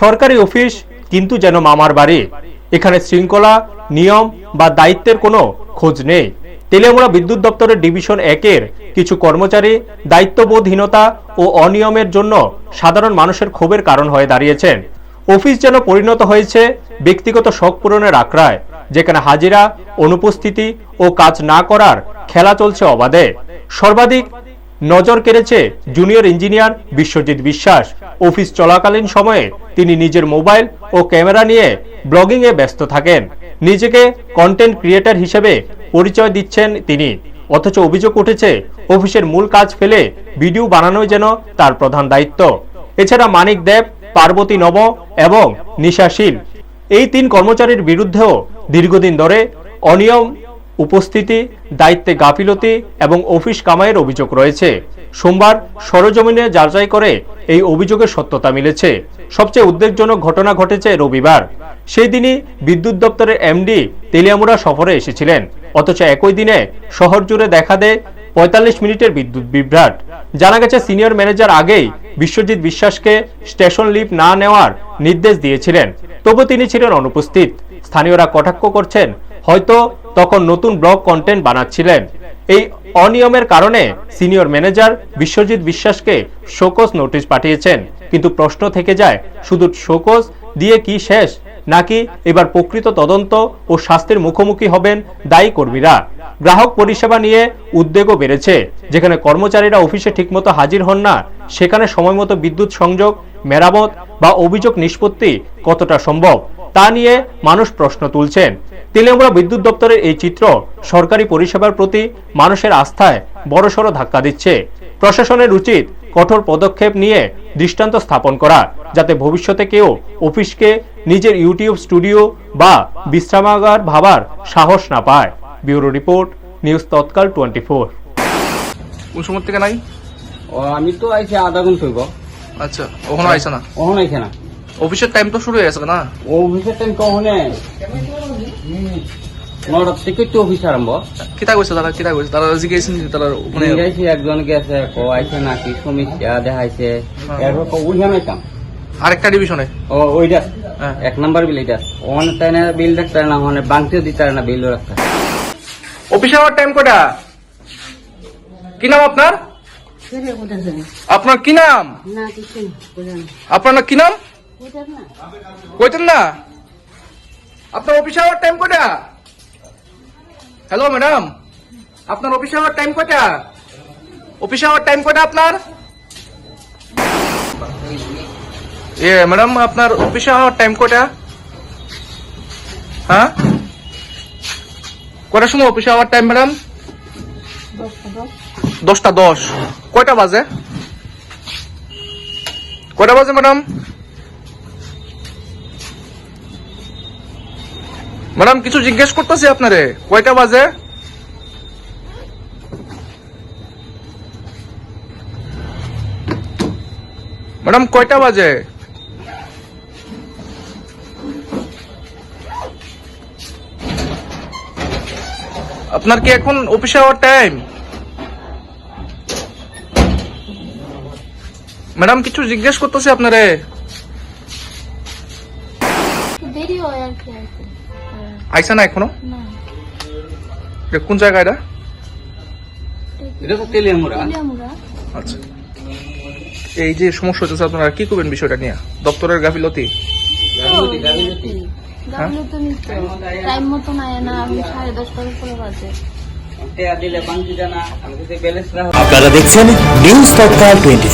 সরকারি অফিস, কিন্তু যেন মামার বাড়ি। এখানে শৃঙ্খলা, নিয়ম বা দায়িত্বের কোনো খোঁজ নেই। তেলিয়ামুড়া বিদ্যুৎ দপ্তরের ডিভিশন একের কিছু কর্মচারী দায়িত্ববোধহীনতা ও অনিয়মের জন্য সাধারণ মানুষের ক্ষোভের কারণ হয়ে দাঁড়িয়েছেন। অফিস যেন পরিণত হয়েছে ব্যক্তিগত শখ পূরণের আখড়ায়, যেখানে হাজিরা, অনুপস্থিতি ও কাজ না করার খেলা চলছে অবাধে। সর্বাধিক নজর কেড়েছে জুনিয়র ইঞ্জিনিয়ার বিশ্বজিৎ বিশ্বাস। অফিস চলাকালীন সময়ে তিনি নিজের মোবাইল ও ক্যামেরা নিয়ে ব্লগিং এ ব্যস্ত থাকেন। নিজেকে কন্টেন্ট ক্রিয়েটর হিসেবে পরিচয় দিচ্ছেন তিনি। অথচ অভিযোগ উঠেছে, অফিসের মূল কাজ ফেলে ভিডিও বানানোই যেন তার প্রধান দায়িত্ব। এছাড়া মানিক দেব, পার্বতী নব এবং নিশাশীল এই তিন কর্মচারীর বিরুদ্ধেও দীর্ঘদিন ধরে অনিয়ম, উপস্থিতি, দায়িত্বে গাফিলতি এবং অফিস কামাইয়ের অভিযোগ রয়েছে। সোমবার সরজমিনে যাচাই করে এই অভিযোগের সত্যতা মিলেছে। সবচেয়ে উদ্বেগজনক ঘটনা ঘটেছে রবিবার। সেই দিনই বিদ্যুৎ দপ্তরের এমডি তেলিয়ামুড়া সফরে এসেছিলেন। অথচ একই দিনে শহর জুড়ে দেখা দেয় পঁয়তাল্লিশ মিনিটের বিদ্যুৎ বিভ্রাট। জানা গেছে, সিনিয়র ম্যানেজার আগেই বিশ্বজিৎ বিশ্বাসকে স্টেশন লিভ না নেওয়ার নির্দেশ দিয়েছিলেন। তবু তিনি ছিলেন অনুপস্থিত। স্থানীয়রা কটাক্ষ করছেন, হয়তো তখন নতুন ব্লগ কন্টেন্ট বানাচ্ছিলেন। এই অনিয়মের কারণে সিনিয়র ম্যানেজার বিশ্বজিৎ বিশ্বাসকে শোকজ নোটিশ পাঠিয়েছেন। কিন্তু প্রশ্ন থেকে যায়, শুধু শোকজ দিয়ে কি শেষ? নাকি এবার প্রকৃত তদন্ত ও শাস্তির মুখোমুখি হবেন দায়ী কর্মীরা? গ্রাহক পরিষেবা নিয়ে উদ্বেগও বেড়েছে। যেখানে কর্মচারীরা অফিসে ঠিকমতো হাজির হন না, সেখানে সময়মতো বিদ্যুৎ সংযোগ, মেরামত বা অভিযোগ নিষ্পত্তি কতটা সম্ভব? তা নিয়ে মানুষ প্রশ্ন তুলছেন। তেলিয়ামুড়া বিদ্যুৎ দপ্তরের এই চিত্র সরকারি পরিষেবার প্রতি মানুষের আস্থায় বড়সড় ধাক্কা দিচ্ছে। প্রশাসনের উচিত কঠোর পদক্ষেপ নিয়ে দৃষ্টান্ত স্থাপন করা যাতে ভবিষ্যতে কেউ অফিসকে নিজের ইউটিউব স্টুডিও বা বিশ্রামাগার ভাবার সাহস না পায়। Bureau report news Tatkal twenty four কোন সময় থেকে নাই? আমি তো আইছি আধা ঘণ্টা আচ্ছা ওখানে আইসা না? কখন আইছে না। অফিসের টাইম তো শুরু হয়ে গেছে না? ও অফিসের টাইম কখনে নটা থেকে তো অফিস আরম্ভ। কিতা কইছে তারা? কিতা কইছে? তারা জিজ্ঞাসা তারা মানে জিজ্ঞাসি একজন গেছে ক আইছে নাকি সমস্যা দেখাইছে। এরপর ক উঠে নাইতাম আরেকটা ডিভিশনে ও ওইটা। হ্যাঁ। এক নাম্বার বিল এটা। ওখানে তাই না বিল রাখতে না ওখানে বাংতেও দিতে না বিল রাখতে অফিসে টাইম কটা? কি নাম আপনার? আপনার কি নাম? আপনার কি নাম? কইতেন না? আপনার অফিসে আমার টাইম কটা হ্যালো ম্যাডাম আপনার অফিসে আমার টাইম কটা অফিসে আমার টাইম কটা আপনার? এ ম্যাডাম আপনার অফিসে আমার টাইম কটা হ্যাঁ? কটার সময় অফিসে আমার টাইম ম্যাডাম দশটা দশ। দশটা দশ কয়টা বাজে? কয়টা বাজে ম্যাডাম ম্যাডাম, কিছু জিজ্ঞেস করতেছি আপনারে। কয়টা বাজে? ম্যাডাম, কয়টা বাজে? আপনার কি এখন অফিসে আওয়ার টাইম ম্যাডাম, কিছু জিজ্ঞেস করতেছি আপনারে। হয় আর কি? আইসা না এখনও? না। কোন জায়গা এটা? আচ্ছা। এই যে সমস্যা হচ্ছে আপনারা কি করবেন বিষয়টা নিয়ে? দপ্তরের গাফিলতি? গাফিলতি, গাফিলতি। গাফিলতি। নিতে টাইম মতো নাই না আমি সাড়ে দশটার উপরে বাজে। দিলে বাংতি জানা আমি যদি ব্যালেন্স রাখা আপনারা দেখছেন নিউজ তৎকাল টোয়েন্টি